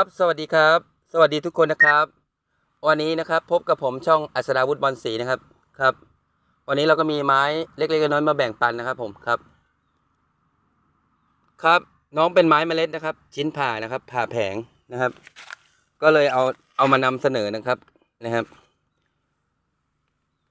ครับสวัสดีครับ สวัสดีทุกคนนะครับ วันนี้นะครับพบกับผมช่องอัศดาวุฒิบอลศรีนะครับครับ วันนี้เราก็มีไม้เล็กๆน้อยๆมาแบ่งปันนะครับ ผมครับ ครับ น้องเป็นไม้เมล็ดนะครับ ชิ้นผ่านะครับ ผ่าแผงนะครับ ก็เลยเอาเอามานำเสนอนะครับนะครับ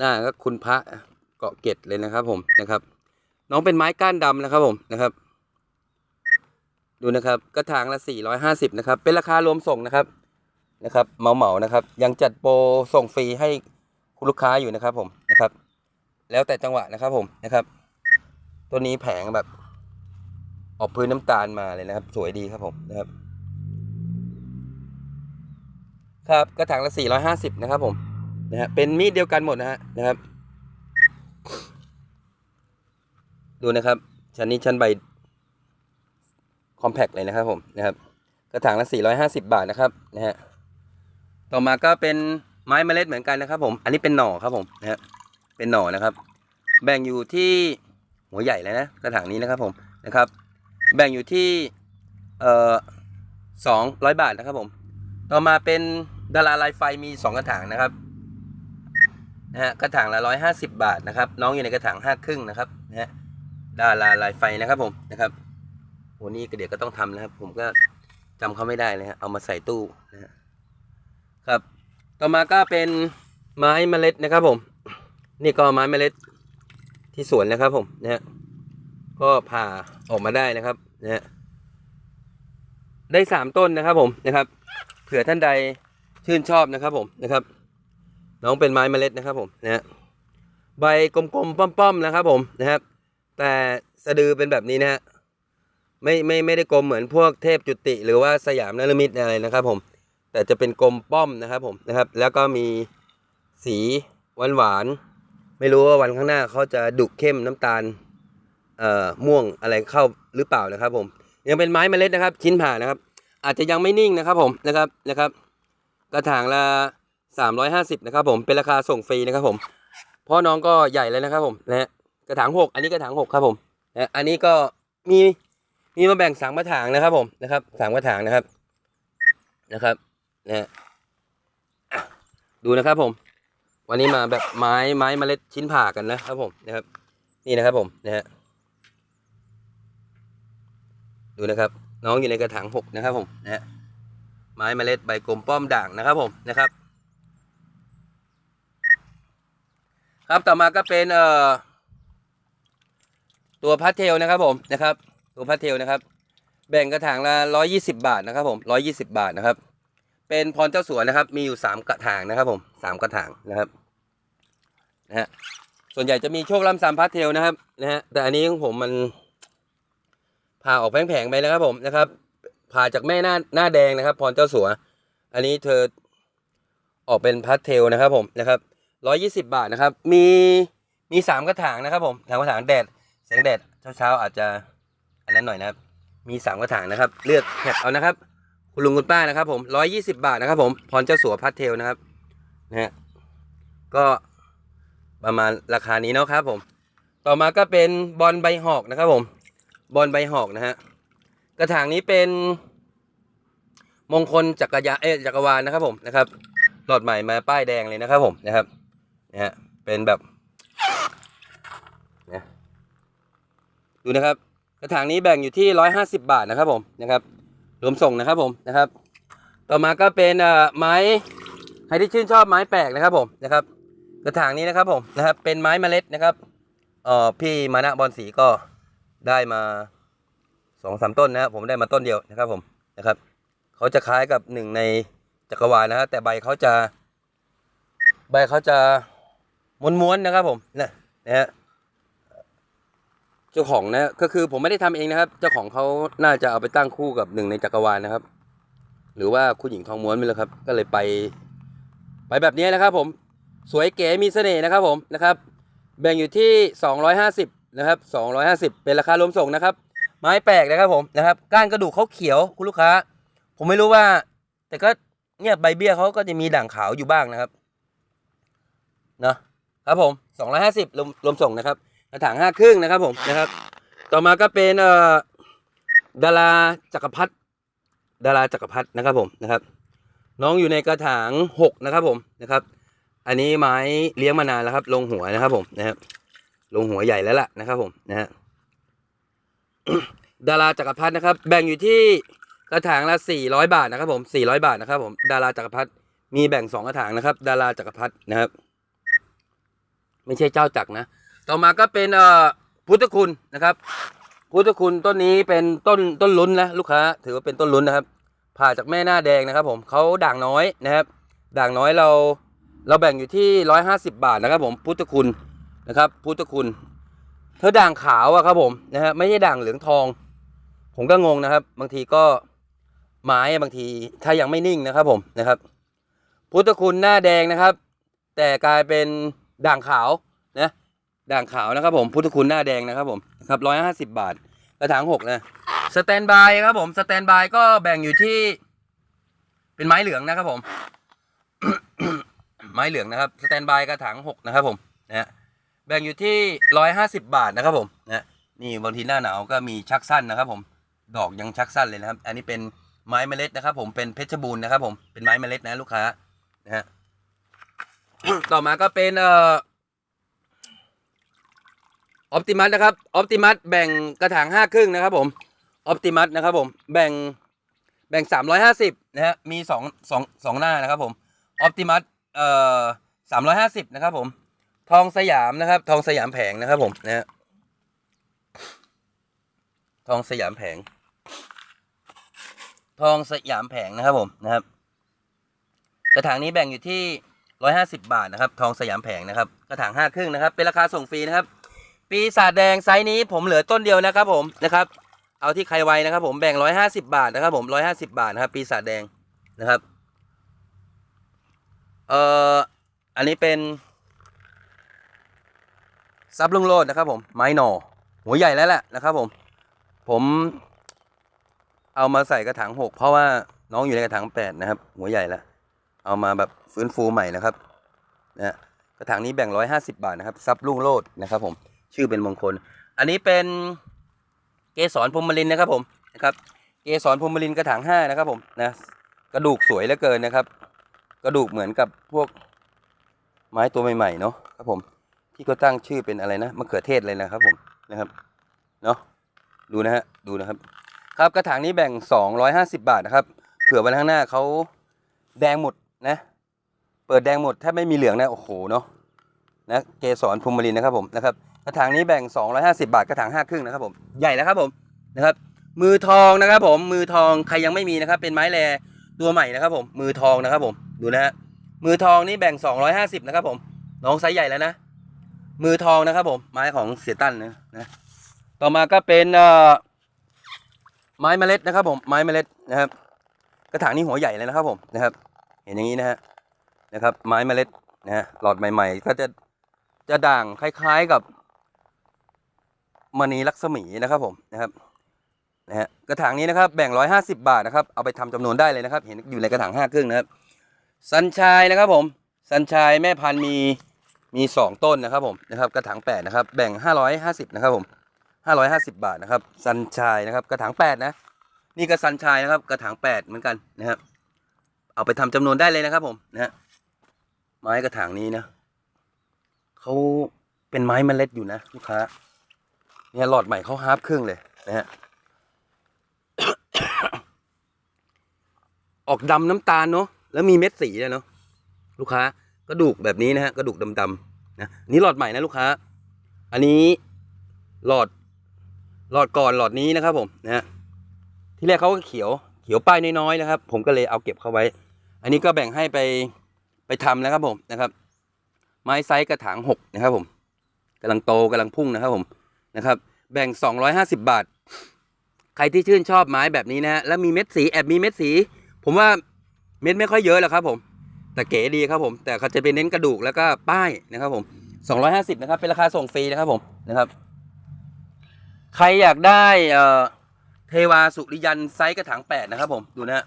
น้าก็คุณพระเกาะเกร็ดเลยนะครับ ผมนะครับ น้องเป็นไม้ก้านดำนะครับผมนะครับ ดูนะครับกระถางละ 450นะครับเป็นราคารวมส่งนะครับนะครับเหมาเหมานะครับ ยังจัดโปรส่งฟรีให้คุณลูกค้าอยู่นะครับผมนะครับ แล้วแต่จังหวะนะครับผมนะครับ ตัวนี้แผงแบบ ออกพื้นน้ำตาลมาเลยนะครับ สวยดีครับผมนะครับ ครับกระถางละ 450นะครับผมนะฮะเป็นมีดเดียวกันหมดนะฮะนะครับ ดูนะครับชั้นนี้ชั้นใบ คอมแพคเลยนะครับผมนะครับ กระถางละ 450 บาทนะครับนะฮะต่อมาก็เป็นไม้เมล็ดเหมือนกันนะครับ ผม อันนี้เป็นหน่อครับผมนะฮะเป็นหน่อนะครับ แบ่งอยู่ที่หัวใหญ่เลยนะกระถางนี้นะครับผมนะครับ แบ่งอยู่ที่เอ่อสองร้อยบาทนะครับผม ต่อมาเป็นดาราลายไฟมีสองกระถางนะครับนะฮะกระถางละร้อยห้าสิบบาทนะครับ น้องอยู่ในกระถางห้าครึ่งนะครับนะฮะดาราลายไฟนะครับผมนะครับ โหนี่ก็เดี๋ยวก็ต้องทำนะครับ ผมก็จำเขาไม่ได้เลยฮะเอามาใส่ตู้นะฮะครับ ต่อมาก็เป็นไม้เมล็ดนะครับ ผม นี่ก็ไม้เมล็ดที่สวนนะครับ ผมนะฮะก็ผ่าออกมาได้นะครับนะฮะได้สามต้นนะครับ ผมนะครับเผื่อท่านใดชื่นชอบนะครับ ผมนะครับ น้องเป็นไม้เมล็ดนะครับ ผมนะฮะใบกลมๆป้อมๆนะครับ ผมนะครับ แต่สะดือเป็นแบบนี้นะฮะ ไม่ไม่ไม่ได้กลมเหมือนพวกเทพจุติ หรือว่าสยามนรมิตอะไรนะครับผม แต่จะเป็นกลมป้อมนะครับผมนะครับ แล้วก็มีสีหวานหวานไม่รู้ว่าวันข้างหน้าเขาจะดุเข้มน้ำตาลเอ่อม่วงอะไรเข้าหรือเปล่านะครับผม ยังเป็นไม้เมล็ดนะครับ ชิ้นผ่านะครับ อาจจะยังไม่นิ่งนะครับผมนะครับนะครับ กระถางละ350นะครับผมเป็นราคาส่งฟรีนะครับผมพ่อน้องก็ใหญ่เลยนะครับผมนะฮะกระถางหกอันนี้กระถางหกครับผมนะอันนี้ก็มี มีมาแบ่งสามกระถางนะครับ ผมนะครับสามกระถางนะครับนะครับนะฮะอะดูนะครับผม วันนี้มาแบบไม้ไม้เมล็ดชิ้นผ่ากันนะครับผมนะครับ นี่นะครับผมนะฮะดูนะครับ น้องอยู่ในกระถางหกนะครับผมนะฮะไม้เมล็ดใบกลมป้อมด่างนะครับผมนะครับ ครับต่อมาก็เป็นเอ่อตัวพัทเทลนะครับผมนะครับ ตัวพัทเทลนะครับ แบ่งกระถางละร้อยี่สิบาทนะครับผมร้อยี่สิบาทนะครับ เป็นพรเจ้าสวนนะครับ มีอยู่สามกระถางนะครับผมสามกระถางนะครับนะฮะส่วนใหญ่จะมีโชคลำสามพัทเทลนะครับนะฮะแต่อันนี้ของผมมันผ่าออกแผงๆไปนะครับผมนะครับผ่าจากแม่หน้าหน้าแดงนะครับ พรเจ้าสัว อันนี้เธอออกเป็นพัทเทลนะครับผมนะครับร้อยี่สิบาทนะครับ มีมีสามกระถางนะครับผมสามกระถางแดดแสงแดดเช้าๆอาจจะ อันนั้นหน่อยนะครับ มีสามกระถางนะครับ เลือกแคปเอานะครับ คุณลุงคุณป้านะครับผมร้อยยี่สิบาทนะครับผมพรเจ้าสัวพัทเทลนะครับนะฮะก็ประมาณราคานี้เนาะครับผม ต่อมาก็เป็นบอลใบหอกนะครับผมบอลใบหอกนะฮะกระถางนี้เป็นมงคลจักรยาเอจักรวาลนะครับผมนะครับหลอดใหม่มาป้ายแดงเลยนะครับผมนะครับนะฮะเป็นแบบนะดูนะครับ ระถางนี้แบ่งอยู่ที่ร้อยห้าสิบาทนะครับผมนะครับรวมส่งนะครับผมนะครับ ต่อมาก็เป็นอ่อไม้ใครที่ชื่นชอบไม้แปลกนะครับผมนะครับ กระถางนี้นะครับผมนะครับ เป็นไม้เมล็ดนะครับเอ่อพี่มานะบอลสีก็ได้มาสองสามต้นนะครับผมได้มาต้นเดียวนะครับผมนะครับเขาจะคล้ายกับหนึ่งในจักรวาลนะฮะแต่ใบเขาจะ ใบเขาจะม้วนๆนะครับผมนะนะฮะ จ้าของนะก็คือผมไม่ได้ทำเองนะครับ เจ้าของเขาน่าจะเอาไปตั้งคู่กับหนึ่งในจักรวาลนะครับ หรือว่าคุณหญิงทองม้วนไปเลยครับ ก็เลยไป ไปแบบนี้นะครับ ผม สวยเก๋มีเสน่ห์นะครับ ผมนะครับ แบ่งอยู่ที่ 250นะครับ250 เป็นราคารวมส่งนะครับ ไม้แปลกนะครับผมนะครับก้านกระดูกเขาเขียวคุณลูกค้า ผมไม่รู้ว่า แต่ก็เนี่ยใบเบี้ยเขาก็จะมีด่างขาวอยู่บ้างนะครับเนาะครับผม250รวมรวมส่งนะครับ กระถางห้าครึ่งนะครับผมนะครับ ต่อมาก็เป็นเอ่อดาราจักรพรรดิดาราจักรพรรดินะครับผมนะครับ น้องอยู่ในกระถางหกนะครับผมนะครับ อันนี้ไม้เลี้ยงมานานแล้วครับ ลงหัวนะครับผมนะครับลงหัวใหญ่แล้วล่ะนะครับผมนะฮะดาราจักรพรรดินะครับ แบ่งอยู่ที่กระถางละสี่ร้อยบาทนะครับผมสี่ร้อยบาทนะครับผมดาราจักรพรรดิมีแบ่งสองกระถางนะครับ ดาราจักรพรรดินะครับ ไม่ใช่เจ้าจักรนะ ต่อมาก็เป็นเอ่อพุทธคุณนะครับ พุทธคุณต้นนี้เป็นต้นต้นลุ้นนะลูกค้า ถือว่าเป็นต้นลุ้นนะครับ ผ่าจากแม่หน้าแดงนะครับ ผมเขาด่างน้อยนะครับ ด่างน้อยเราเราแบ่งอยู่ที่ร้อยห้าสิบาทนะครับ ผมพุทธคุณนะครับ พุทธคุณ เธอด่างขาวอะครับผมนะฮะไม่ใช่ด่างเหลืองทอง ผมก็งงนะครับ บางทีก็ไม้บางทีถ้ายังไม่นิ่งนะครับผมนะครับ พุทธคุณหน้าแดงนะครับ แต่กลายเป็นด่างขาวนะ ด่างขาวนะครับผมพุทธคุณหน้าแดงนะครับผมครับร้อยห้าสิบบาทกระถางหกนะสแตนบายครับผมสแตนบายก็แบ่งอยู่ที่ เป็นไม้เหลืองนะครับผม ไม้เหลืองนะครับสแตนบายกระถางหกนะครับผมนะฮะแบ่งอยู่ที่ร้อยห้าสิบาทนะครับผมนะนี่บางทีหน้าหนาวก็มีชักสั้นนะครับ ผม ดอกยังชักสั้นเลยนะครับ อันนี้เป็นไม้เมล็ดนะครับ ผมเป็นเพชรบูรณ์นะครับ ผมเป็นไม้เมล็ดนะลูกค้านะฮะต่อมาก็เป็นเอ่อ ออปติมัสนะครับออปติมัสแบ่งกระถางห้าครึ่งนะครับผมออปติมัสนะครับผมแบ่งแบ่งสามร้อยห้าสิบนะฮะมีสองสองสองหน้านะครับผมออปติมัสเอ่อสามร้อยห้าสิบนะครับผมทองสยามนะครับ ทองสยามแผงนะครับผมนะฮะทองสยามแผง ทองสยามแผงนะครับผมนะครับ กระถางนี้แบ่งอยู่ที่ร้อยห้าสิบาทนะครับ ทองสยามแผงนะครับ กระถางห้าครึ่งนะครับ เป็นราคาส่งฟรีนะครับ ปีศาจแดงไซส์นี้ผมเหลือต้นเดียวนะครับผมนะครับ เอาที่ใครไวนะครับ ผมแบ่งร้อยห้าสิบาทนะครับ ผมร้อยห้าสิบาทนะครับ ปีศาจแดงนะครับ เอ่ออันนี้เป็นซับลุงโลดนะครับผมไม้หน่อหัวใหญ่แล้วแหละนะครับ ผม ผมเอามาใส่กระถางหกเพราะว่าน้องอยู่ในกระถางแปดนะครับ หัวใหญ่แล้วเอามาแบบฟื้นฟูใหม่นะครับนะกระถางนี้แบ่งร้อยห้าสิบาทนะครับซับลุงโลดนะครับ ผม ชื่อเป็นมงคล อันนี้เป็นเกสรพรมลินนะครับผมนะครับ เกสรพรมลินกระถางห้านะครับผมนะกระดูกสวยเหลือเกินนะครับ กระดูกเหมือนกับพวกไม้ตัวใหม่ๆเนาะครับผมที่เขาตั้งชื่อเป็นอะไรนะมะเขือเทศเลยนะครับผมนะครับเนาะดูนะฮะดูนะครับครับกระถางนี้แบ่ง 250 บาทนะครับเผื่อวันข้างหน้าเขาแดงหมดนะ เปิดแดงหมดถ้าไม่มีเหลืองนะโอ้โหเนาะนะเกสรภูมิลินนะครับผมนะครับ กระถางนี้แบ่ง 250 บาทกระถางห้าครึ่งนะครับผมใหญ่แล้วครับผมนะครับ มือทองนะครับผมมือทองใครยังไม่มีนะครับ เป็นไม้แรตัวใหม่นะครับผมมือทองนะครับผมดูนะฮะมือทองนี่แบ่ง 250นะครับผมน้องไซส์ใหญ่แล้วนะ มือทองนะครับผมไม้ของเสียตั้นนะนะต่อมาก็เป็นเอ่อไม้เมล็ดนะครับผมไม้เมล็ดนะครับ กระถางนี้หัวใหญ่เลยนะครับผมนะครับ เห็นอย่างนี้นะฮะนะครับ ไม้เมล็ดนะฮะหลอดใหม่ ๆ ก็จะจะด่างคล้าย ๆกับ มณีลักษมีนะครับผมนะครับนะฮะกระถางนี้นะครับแบ่งร้อยห้าสิบาทนะครับเอาไปทำจำนวนได้เลยนะครับ เห็นอยู่ในกระถางห้าครึ่งนะครับสันชายนะครับผมสันชายแม่พันธุ์มีมีสองต้นนะครับผมนะครับกระถางแปดนะครับแบ่งห้าร้อยห้าสิบนะครับผมห้าร้อยห้าสิบาทนะครับซันชายนะครับกระถางแปดนะนี่ก็ซันชายนะครับกระถางแปดเหมือนกันนะครับเอาไปทำจำนวนได้เลยนะครับผมนะฮะไม้กระถางนี้นะเขาเป็นไม้เมล็ดอยู่นะลูกค้า เนี่ยหลอดใหม่เขาฮาร์ฟครึ่งเลยนะฮะออกดำน้ำตาลเนาะแล้วมีเม็ดสีเลยเนาะลูกค้ากระดูกแบบนี้นะฮะกระดูกดำๆนะนี่หลอดใหม่นะลูกค้า อันนี้หลอดหลอดก่อนหลอดนี้นะครับผมนะฮะที่แรกเขาก็เขียวเขียวป้ายน้อยๆนะครับ ผมก็เลยเอาเก็บเข้าไว้ อันนี้ก็แบ่งให้ไปไปทำนะครับผมนะครับ ไม้ไซส์กระถางหกนะครับผมกำลังโตกำลังพุ่งนะครับผม นะครับ แบ่ง 250 บาท ใครที่ชื่นชอบไม้แบบนี้นะฮะแล้วมีเม็ดสีแอบมีเม็ดสี ผมว่าเม็ดไม่ค่อยเยอะหรอกครับผม แต่เก๋ดีครับผม แต่เขาจะเป็นเน้นกระดูกแล้วก็ป้ายนะครับผม 250นะครับ เป็นราคาส่งฟรีนะครับผมนะครับ ใครอยากได้เอ่อเทวาสุริยันไซส์กระถางแปดนะครับ ผมดูนะฮะ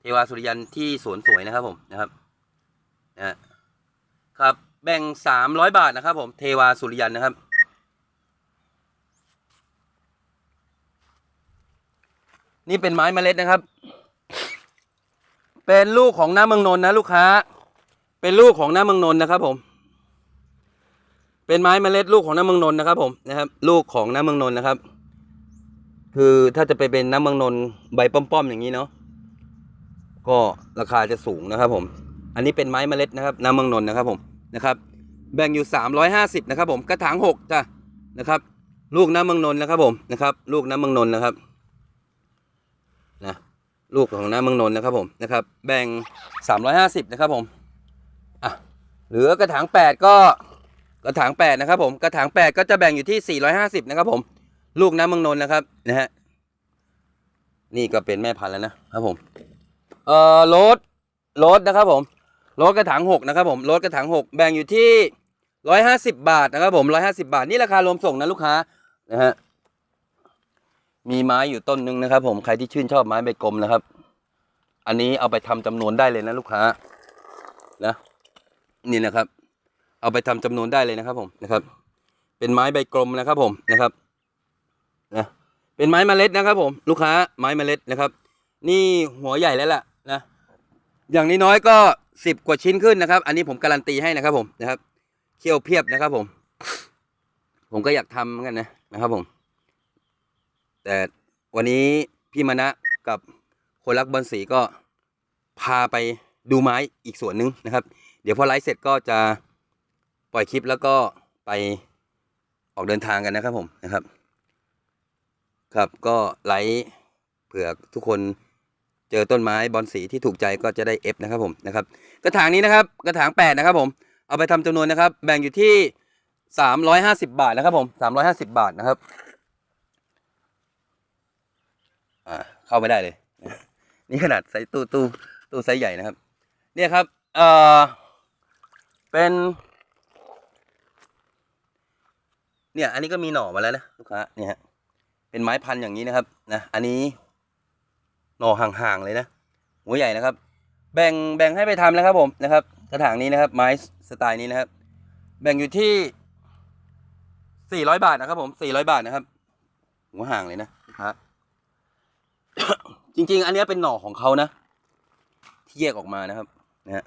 เทวาสุริยันที่สวนสวยนะครับผมนะครับนะฮะครับแบ่งสามร้อยบาทนะครับผมเทวาสุริยันนะครับ นี่เป็นไม้เมล็ดนะครับ เป็นลูกของน้าเมืองนนนะลูกค้า เป็นลูกของน้าเมืองนนนะครับ ผม เป็นไม้เมล็ดลูกของน้าเมืองนนนะครับ ผมนะครับ ลูกของน้าเมืองนนนะครับ คือถ้าจะไปเป็นน้ำเมืองนนใบป้อมๆอย่างนี้เนาะ ก็ราคาจะสูงนะครับ ผม อันนี้เป็นไม้เมล็ดนะครับน้ำเมืองนนนะครับผมนะครับแบ่งอยู่สามร้อยห้าสิบนะครับผม กระถางหกจ้ะ นะครับ ลูกน้ำเมืองนนนะครับผม นะครับ ลูกน้ำเมืองนนนะครับ ลูกของน้ำเมืองนนท์นะครับผมนะครับ แบ่งสามร้อยห้าสิบนะครับผมอะเหลือกระถางแปดก็กระถางแปดนะครับผมกระถางแปดก็จะแบ่งอยู่ที่สี่ร้อยห้าสิบนะครับผมลูกน้ำเมืองนนท์นะครับนะฮะนี่ก็เป็นแม่พันธุ์แล้วนะครับผมเอ่อรสโรสนะครับผมรสกระถางหกนะครับผมรสกระถางหกแบ่งอยู่ที่ร้อยห้าสิบบาทนะครับผมร้อยห้าสิบาทนี่ราคารวมส่งนะลูกค้านะฮะ มีไม้อยู่ต้นหนึ่งนะครับ ผมใครที่ชื่นชอบไม้ใบกลมนะครับ อันนี้เอาไปทำจำนวนได้เลยนะลูกค้านะนี่นะครับ เอาไปทำจำนวนได้เลยนะครับ ผมนะครับ เป็นไม้ใบกลมนะครับผมนะครับนะเป็นไม้เมล็ดนะครับผม ลูกค้าไม้เมล็ดนะครับ นี่หัวใหญ่แล้วล่ะนะอย่างน้อยๆก็สิบกว่าชิ้นขึ้นนะครับ อันนี้ผมการันตีให้นะครับผมนะครับเคี่ยวเพียบนะครับผม ผมก็อยากทำเหมือนกันนะนะครับผม แต่วันนี้พี่มณะกับคนรักบอลสีก็พาไปดูไม้อีกส่วนหนึ่งนะครับ เดี๋ยวพอไลฟ์เสร็จก็จะปล่อยคลิปแล้วก็ไปออกเดินทางกันนะครับผมนะครับ ครับก็ไลฟ์เผื่อทุกคนเจอต้นไม้บอลสีที่ถูกใจก็จะได้เอฟนะครับผมนะครับ กระถางนี้นะครับกระถางแปดนะครับผมเอาไปทำจำนวนนะครับ แบ่งอยู่ที่สามร้อยห้าสิบาทนะครับผมสามร้อยห้าสิบาทนะครับ อ่าเข้าไม่ได้เลย นี่ขนาดไซส์ตู้ตู้ตู้ไซส์ใหญ่นะครับ เนี่ยครับเอ่อเป็นเนี่ยอันนี้ก็มีหน่อมาแล้วนะลูกค้าเนี่ยฮะเป็นไม้พันธุ์อย่างนี้นะครับนะอันนี้หน่อห่างๆเลยนะหัวใหญ่นะครับ แบ่งแบ่งให้ไปทำแล้วครับผมนะครับ กระถางนี้นะครับ ไม้สไตล์นี้นะครับ แบ่งอยู่ที่400บาทนะครับผม400บาทนะครับ หัวห่างเลยนะลูกค้า จริง ๆ อันนี้เป็นหน่อของเขานะ ที่แยกออกมานะครับนะฮะ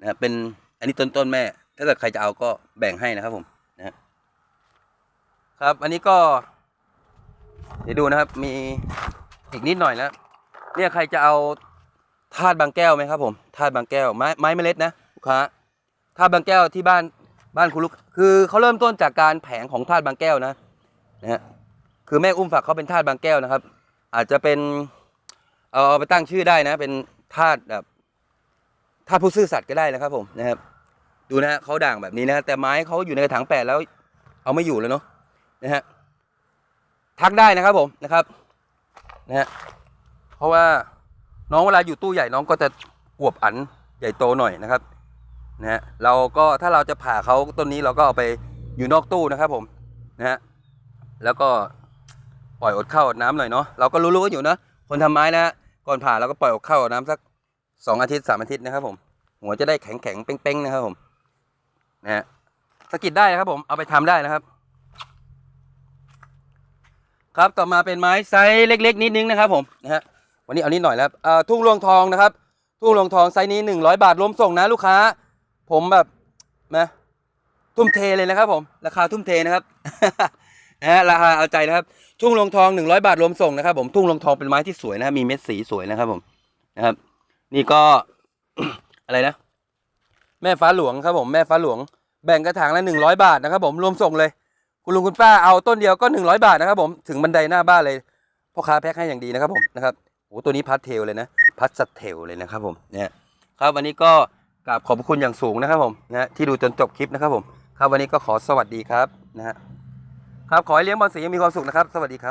นะครับเป็นอันนี้ต้นต้นแม่ ถ้าเกิดใครจะเอาก็แบ่งให้นะครับผมนะฮะครับ อันนี้ก็ เดี๋ยวดูนะครับ มีอีกนิดหน่อยแล้วเนี่ยใครจะเอาธาตุบางแก้วไหมครับผมธาตุบางแก้วไม้ไม้เมล็ดนะลูกค้าธาตุบางแก้วที่บ้านบ้านคุณลูกคือเขาเริ่มต้นจากการแผงของธาตุบางแก้วนะนะฮะคือแม่อุ้มฝากเขาเป็นธาตุบางแก้วนะครับ อาจจะเป็นเอาเอาไปตั้งชื่อได้นะ เป็นธาตุแบบธาตุผู้ซื่อสัตย์ก็ได้นะครับ ผมนะครับ ดูนะฮะเขาด่างแบบนี้นะ แต่ไม้เขาอยู่ในกระถางแปดแล้ว เอาไม่อยู่แล้วเนาะนะฮะทักได้นะครับผมนะครับนะฮะเพราะว่าน้องเวลาอยู่ตู้ใหญ่น้องก็จะอวบอันใหญ่โตหน่อยนะครับนะฮะเราก็ถ้าเราจะผ่าเขาต้นนี้เราก็เอาไปอยู่นอกตู้นะครับผมนะฮะแล้วก็ ปล่อยอดข้าวอดน้ำหน่อยเนาะเราก็รู้ๆกันอยู่นะคนทำไม้นะก่อนผ่าเราก็ปล่อยอดข้าวอดน้ำสักสองอาทิตย์สามอาทิตย์นะครับผมหัวจะได้แข็งแข็งๆเป้งๆนะครับผมนะฮะสกิดได้นะครับผมเอาไปทำได้นะครับ ครับต่อมาเป็นไม้ไซส์เล็ก ๆ นิดนึงนะครับผมนะฮะวันนี้เอานิดหน่อยแล้วเอ่อทุ่งรวงทองนะครับ ทุ่งรวงทองไซส์นี้หนึ่งร้อยบาทรวมส่งนะลูกค้า ผมแบบนะทุ่มเทเลยนะครับผม ราคาทุ่มเทนะครับ นะฮะราคาเอาใจนะครับ ทุ่งรวงทองหนึ่งร้อยบาทรวมส่งนะครับ ผมทุ่งรวงทองเป็นไม้ที่สวยนะครับมีเม็ดสีสวยนะครับผมนะครับ นี่ก็อะไรนะ แม่ฟ้าหลวงครับผมแม่ฟ้าหลวง แบ่งกระถางละหนึ่งร้อยบาทนะครับ ผมรวมส่งเลย คุณลุงคุณป้าเอาต้นเดียวก็หนึ่งร้อยบาทนะครับ ผมถึงบันไดหน้าบ้านเลยพ่อค้าแพ็คให้อย่างดีนะครับผมนะครับโอ้ตัวนี้พัดเทลเลยนะ พัดสเทลเลยนะครับ ผมเนี่ยครับวันนี้ก็กราบขอบพระคุณอย่างสูงนะครับผมนะฮะที่ดูจนจบคลิปนะครับผม ครับวันนี้ก็ขอสวัสดีครับนะฮะ ครับ ขอให้เลี้ยงบอลสียังมีความสุขนะครับ สวัสดีครับ